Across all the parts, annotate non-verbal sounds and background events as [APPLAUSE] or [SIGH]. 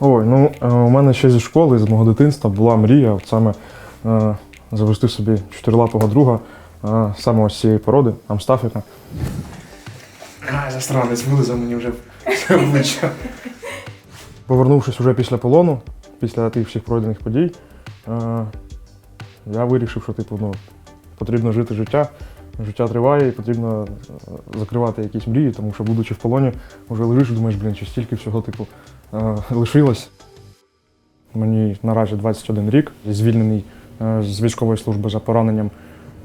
Ой, ну е, у мене ще зі школи, з мого дитинства була мрія от саме е, завести собі чотирилапого друга е, саме ось цієї породи, амстафіка. Ай, засранець вилизав мені вже все [LAUGHS] обличчя. Повернувшись уже після полону, після тих всіх пройдених подій, е, я вирішив, що типу, ну, потрібно жити життя. Життя триває і потрібно е, закривати якісь мрії, тому що, будучи в полоні, вже лежиш і думаєш, блін, чи стільки всього типу, лишилось. Мені наразі 21 рік, звільнений е, з військової служби за пораненням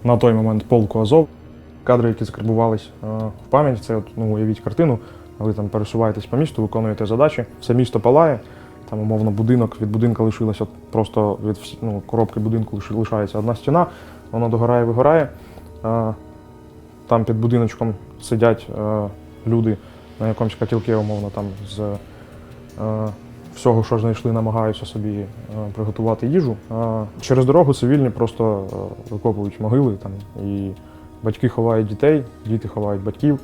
на той момент полку Азов. Кадри, які закарбувались е, в пам'ять, це от, ну, уявіть картину, ви там пересуваєтесь по місту, виконуєте задачі, все місто палає, там умовно будинок, від будинка лишилось от просто від ну, коробки будинку лишається одна стіна, вона догорає, вигорає. Е, Там під будиночком сидять е, люди на якомусь котілки, умовно, там з е, всього, що знайшли, намагаються собі е, приготувати їжу. Е, Через дорогу цивільні просто е, викопують могили там, і батьки ховають дітей, діти ховають батьків.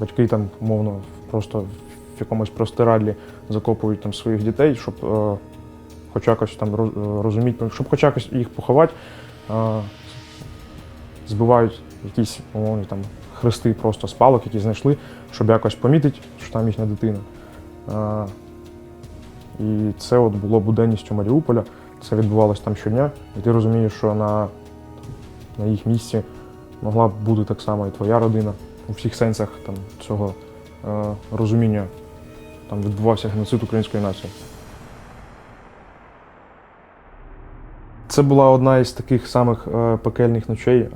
Батьки там, умовно, просто в якомусь простирадлі закопують там своїх дітей, щоб е, хоч якось там роз- е, розуміти, щоб хоч якось їх поховати. Е, Збивають якісь умовні там хрести просто з палок, які знайшли, щоб якось помітити, що там їхня дитина. І це от було буденністю Маріуполя. Це відбувалося там щодня. І ти розумієш, що на, на їх місці могла б бути так само і твоя родина. У всіх сенсах там, цього е, розуміння там відбувався геноцид української нації. Це була одна із таких самих е, пекельних ночей е,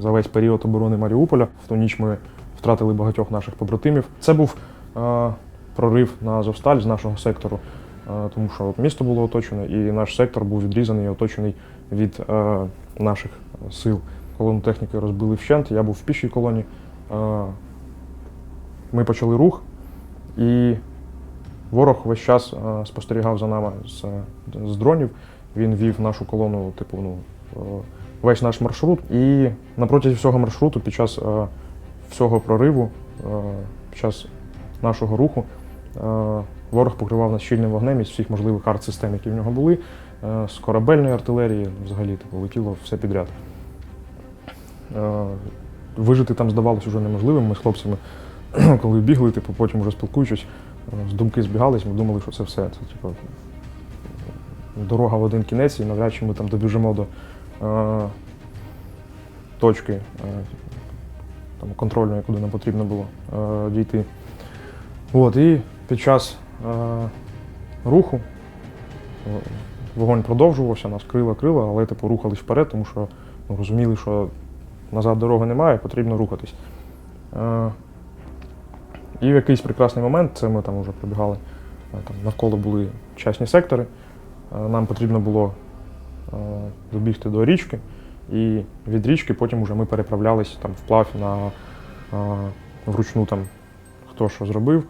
за весь період оборони Маріуполя. В ту ніч ми втратили багатьох наших побратимів. Це був е, прорив на Азовсталь з нашого сектору, е, тому що місто було оточене, і наш сектор був відрізаний і оточений від е, наших сил. Колону техніки розбили вщент, я був в пішій колоні. Е, Ми почали рух, і ворог весь час спостерігав за нами з, з дронів. Він вів нашу колону, типу, ну, весь наш маршрут. І на протязі всього маршруту, під час всього прориву, під час нашого руху, ворог покривав нас щільним вогнем із всіх можливих арт-систем, які в нього були, е, з корабельної артилерії, взагалі типу, летіло все підряд. Е, Вижити там здавалося вже неможливим. Ми з хлопцями, [CLEARS THROAT] коли бігли, типу, потім вже спілкуючись, е, з думки збігались, ми думали, що це все. Це, типу, дорога в один кінець, і навряд чи ми там добіжимо до е, точки е, там, контрольної, куди нам потрібно було е, дійти. От, і під час е, руху вогонь продовжувався, нас крила крила, але типу, рухались вперед, тому що ну, розуміли, що назад дороги немає, потрібно рухатись. Е, і в якийсь прекрасний момент, це ми там вже пробігали, е, там навколо були частні сектори. Е, Нам потрібно було е, добігти до річки, і від річки потім вже ми переправлялись там вплав на е, вручну там хто що зробив,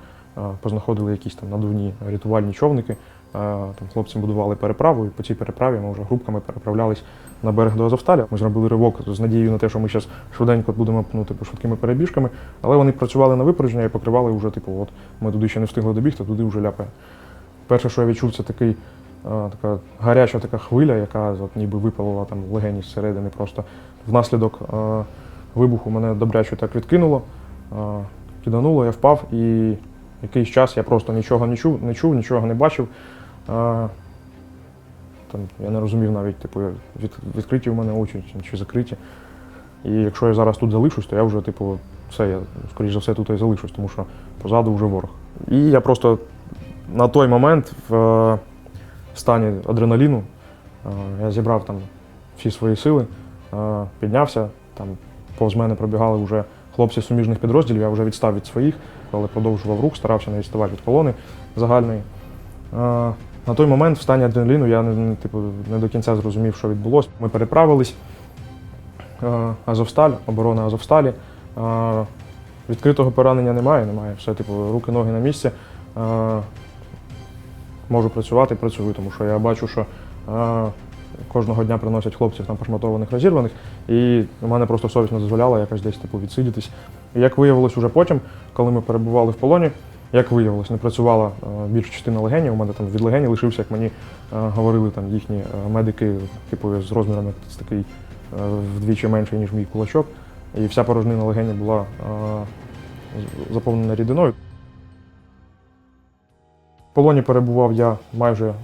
познаходили якісь там надувні рятувальні човники. Там хлопці будували переправу, і по цій переправі ми вже групками переправлялись на берег до Азовсталя. Ми зробили ривок з надією на те, що ми зараз швиденько будемо ну, типу, швидкими перебіжками, але вони працювали на випередження і покривали вже, типу, от ми туди ще не встигли добігти, туди вже ляпає. Перше, що я відчув, це такий, така гаряча така хвиля, яка от, ніби випалила там легені зсередини. Просто внаслідок вибуху мене добряче так відкинуло, е, кидануло, я впав і якийсь час я просто нічого не чув, не чув, нічого не бачив. Там, я не розумів навіть, типу, від, відкриті в мене очі чи, закриті. І якщо я зараз тут залишусь, то я вже, типу, все, я, скоріш за все, тут і залишусь, тому що позаду вже ворог. І я просто на той момент в е, стані адреналіну е, я зібрав там всі свої сили, е, піднявся, там повз мене пробігали вже хлопці суміжних підрозділів, я вже відстав від своїх, але продовжував рух, старався не відставати від колони загальної. Е, На той момент в стані адреналіну я не, типу, не до кінця зрозумів, що відбулося. Ми переправились. Е, Азовсталь, оборона Азовсталі. Е, Відкритого поранення немає, немає. Все, типу, руки, ноги на місці. Можу працювати, працюю, тому що я бачу, що кожного дня приносять хлопців там пошматованих, розірваних, і в мене просто совість не дозволяла якось десь типу, відсидітись. І як виявилось уже потім, коли ми перебували в полоні, як виявилось, не працювала е, більша частина легенів. У мене там від легені лишився, як мені е, говорили там їхні е, медики, типу з розмірами такий вдвічі менший, ніж мій кулачок. І вся порожнина легені була заповнена рідиною. В полоні перебував я майже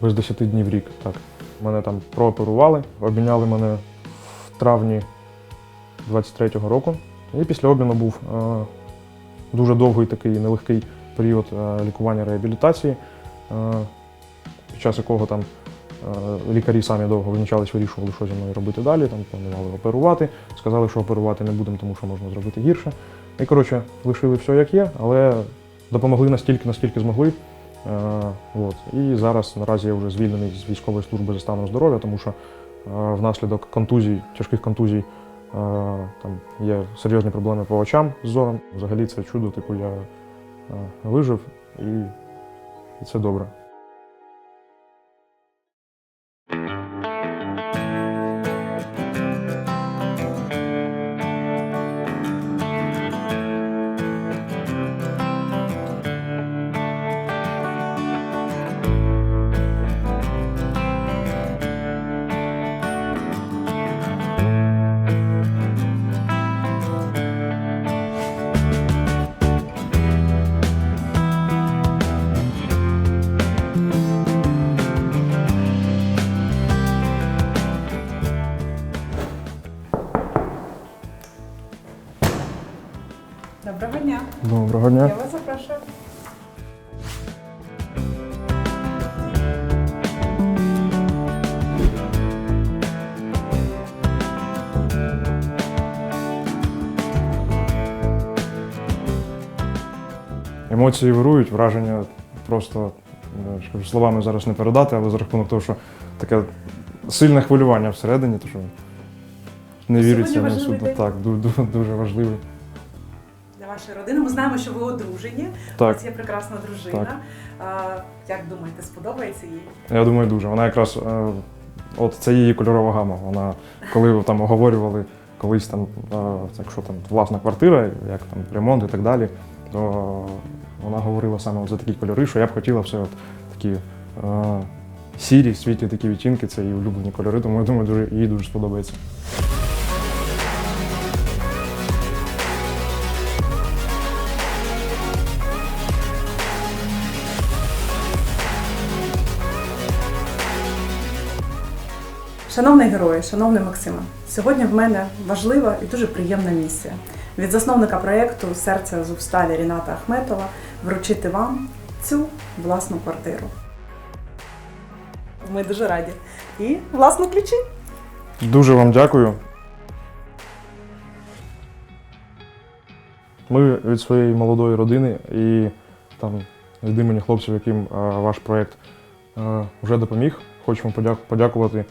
без 10 днів рік. Так. Мене там прооперували, обміняли мене в травні 23-го року. І після обміну був е, дуже довгий такий нелегкий період е, лікування реабілітації, е, під час якого там лікарі самі довго визначались, вирішували, що зі мною робити далі. Там планували оперувати. Сказали, що оперувати не будемо, тому що можна зробити гірше. І коротше, лишили все як є, але допомогли настільки, наскільки змогли. Е, от. І зараз наразі я вже звільнений з військової служби за станом здоров'я, тому що е, внаслідок контузій, тяжких контузій, е, там є серйозні проблеми по очам з зором. Взагалі це чудо, типу я вижив і це добре. Доброго дня. Доброго дня. Я вас запрошую. Емоції вирують, враження просто е, ж кажу, словами зараз не передати, але за рахунок того, що таке сильне хвилювання всередині, то що не віриться на важливий Так, ду- ду- дуже важливий. Для вашої родини. Ми знаємо, що ви одружені. У вас є прекрасна дружина. А, як думаєте, сподобається їй? я думаю, дуже. Вона якраз е, от це її кольорова гама. Вона, коли там оговорювали колись там, е, якщо там власна квартира, як там ремонт і так далі, то вона говорила саме от за такі кольори, що я б хотіла все от такі е, сірі, світлі такі відтінки, це її улюблені кольори, тому я думаю, дуже, їй дуже сподобається. Шановний герой, шановний Максиме, сьогодні в мене важлива і дуже приємна місія від засновника проєкту Серце Азовсталі Ріната Ахметова вручити вам цю власну квартиру. Ми дуже раді. І власне ключі. Дуже вам дякую. Ми від своєї молодої родини і там від імені хлопців, яким ваш проєкт вже допоміг. Хочемо подяк- подякувати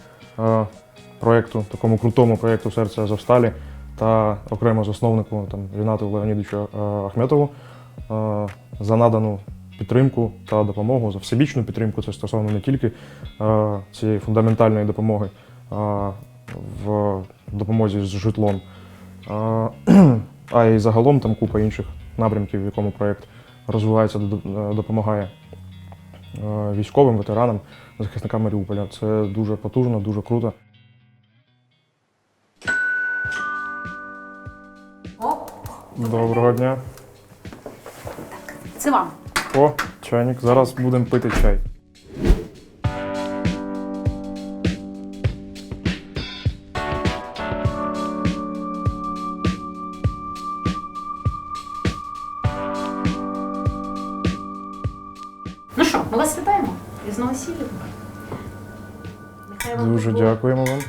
проєкту, такому крутому проєкту Серце Азовсталі та окремо засновнику там, Рінату Леонідовичу е, Ахметову е, за надану підтримку та допомогу, за всебічну підтримку. Це стосовно не тільки е, цієї фундаментальної допомоги, в допомозі з житлом. [CLEARS THROAT] А, й загалом там купа інших напрямків, в якому проєкт розвивається, е, допомагає е, військовим, ветеранам, захисникам Маріуполя. Це дуже потужно, дуже круто. Доброго дня. це вам. О, чайник. Зараз будемо пити чай. Ну що, ми вас вітаємо із новосіллям. Нехай вам Дуже дякуємо вам.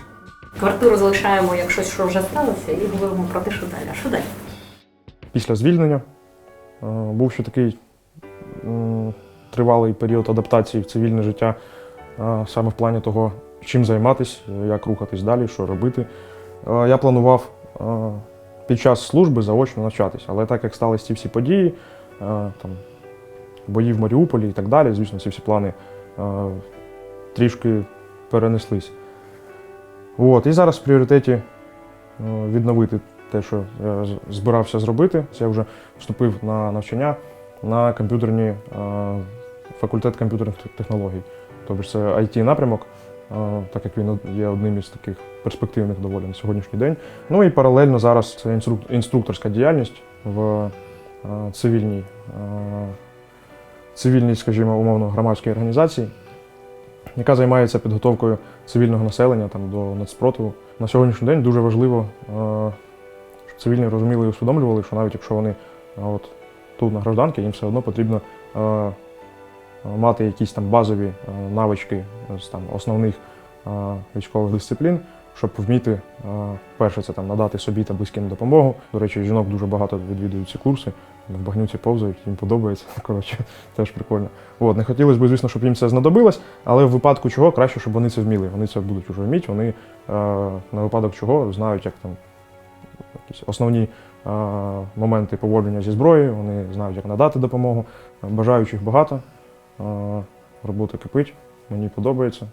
Квартиру залишаємо як щось, що вже сталося, і говоримо про те, що далі. А що далі? Після звільнення е, був ще такий м, тривалий період адаптації в цивільне життя, е, саме в плані того, чим займатися, як рухатись далі, що робити. Е, Я планував е, під час служби заочно навчатися, але так як сталися ці всі події, е, там, бої в Маріуполі і так далі, звісно, ці всі плани трішки перенеслись. От, і зараз в пріоритеті е, відновити те, що я збирався зробити. Я вже вступив на навчання на комп'ютерні е, факультет комп'ютерних технологій. Тобто це it напрямок, е, так як він є одним із таких перспективних доволі на сьогоднішній день. Ну і паралельно зараз це інструкторська діяльність в цивільній, цивільній, скажімо, умовно, громадській організації, яка займається підготовкою цивільного населення там, до нацпротиву. На сьогоднішній день дуже важливо, е, щоб цивільні розуміли і усвідомлювали, що навіть якщо вони е, от, тут на гражданки, їм все одно потрібно е, мати якісь там базові навички з там, основних військових дисциплін, щоб вміти, перше, це там, надати собі та близьким допомогу. До речі, жінок дуже багато відвідують ці курси, в багнюці повзають, їм подобається. [LAUGHS] Коротше, теж прикольно. От, не хотілося б, звісно, щоб їм це знадобилось, але в випадку чого краще, щоб вони це вміли. Вони це будуть вже вміти, вони е, на випадок чого знають, як там якісь основні е, моменти поводження зі зброєю, вони знають, як надати допомогу. Бажаючих багато, е, робота кипить, мені подобається.